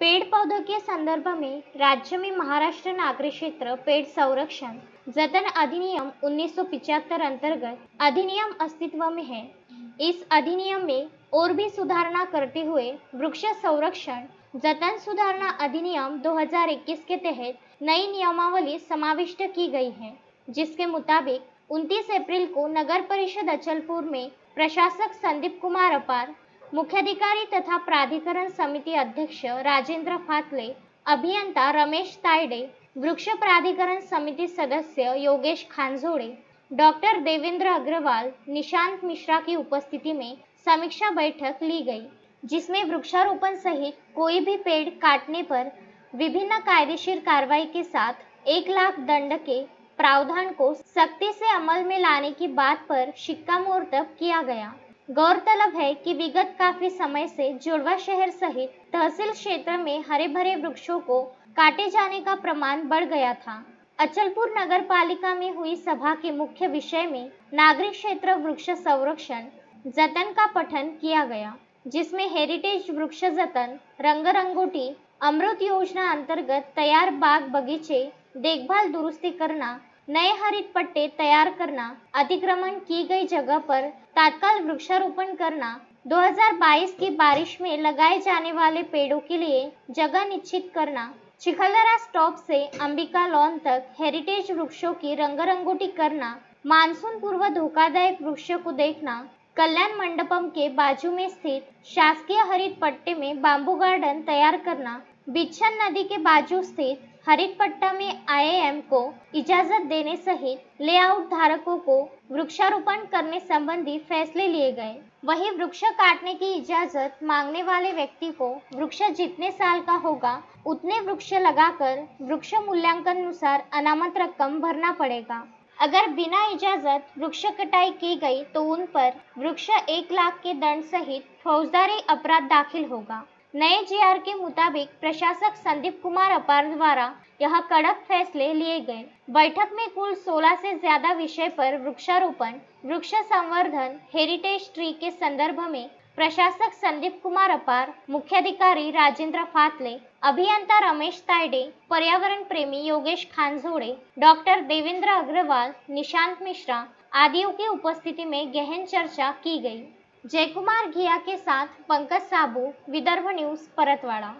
पेड़ पौधों के संदर्भ में राज्य में महाराष्ट्र नागरिक क्षेत्र पेड़ संरक्षण जतन अधिनियम 1975 अंतर्गत अधिनियम अस्तित्व में है। इस अधिनियम में और भी सुधारणा करते हुए वृक्ष संरक्षण जतन सुधारणा अधिनियम 2021 के तहत नई नियमावली समाविष्ट की गई है, जिसके मुताबिक 29 अप्रैल को नगर परिषद अचलपुर में प्रशासक संदीप कुमार अपार मुख्याधिकारी तथा प्राधिकरण समिति अध्यक्ष राजेंद्र फातले, अभियंता रमेश तायडे, वृक्ष प्राधिकरण समिति सदस्य योगेश खानजोड़े, डॉक्टर देवेंद्र अग्रवाल, निशांत मिश्रा की उपस्थिति में समीक्षा बैठक ली गई, जिसमें वृक्षारोपण सहित कोई भी पेड़ काटने पर विभिन्न कायदेशीर कार्रवाई के साथ एक लाख दंड के प्रावधान को सख्ती से अमल में लाने की बात पर शिक्का मोर्तब किया गया। गौरतलब है कि विगत काफ़ी समय से जुड़वा शहर सहित तहसील क्षेत्र में हरे भरे वृक्षों को काटे जाने का प्रमाण बढ़ गया था। अचलपुर नगर पालिका में हुई सभा के मुख्य विषय में नागरिक क्षेत्र वृक्ष संरक्षण जतन का पठन किया गया, जिसमें हेरिटेज वृक्ष जतन रंग रंगोटी अमृत योजना अंतर्गत तैयार बाग बगीचे, देखभाल दुरुस्ती करना नए हरित पट्टे तैयार करना अतिक्रमण की गई जगह पर तात्काल वृक्षारोपण करना 2022 की बारिश में लगाए जाने वाले पेड़ों के लिए जगह निश्चित करना चिखलदरा स्टॉप से अंबिका लॉन तक हेरिटेज वृक्षों की रंगरंगोटी करना मानसून पूर्व धोखादायक वृक्षों को देखना, कल्याण मंडपम के बाजू में स्थित शासकीय हरित पट्टे में बांबू गार्डन तैयार करना बिच्छन नदी के बाजू स्थित हरित पट्टा में आईएएम को इजाज़त देने सहित लेआउट धारकों को वृक्षारोपण करने संबंधी फैसले लिए गए। वही वृक्ष काटने की इजाज़त मांगने वाले व्यक्ति को वृक्ष जितने साल का होगा, उतने वृक्ष लगाकर वृक्ष मूल्यांकन अनुसार अनामत रकम भरना पड़ेगा। अगर बिना इजाज़त वृक्ष कटाई की गई तो उन पर वृक्ष एक लाख के दंड सहित फौजदारी अपराध दाखिल होगा। नए जीआर के मुताबिक प्रशासक संदीप कुमार अपार द्वारा यह कड़क फैसले लिए गए। बैठक में कुल 16 से ज़्यादा विषय पर वृक्षारोपण, वृक्ष संवर्धन हेरिटेज ट्री के संदर्भ में प्रशासक संदीप कुमार अपार, मुख्याधिकारी राजेंद्र फातले, अभियंता रमेश तायडे, पर्यावरण प्रेमी योगेश खानजोड़े, डॉक्टर देवेंद्र अग्रवाल, निशांत मिश्रा आदियों की उपस्थिति में गहन चर्चा की गई। जयकुमार घिया के साथ पंकज साबू विदर्भ न्यूज़ परतवाड़ा।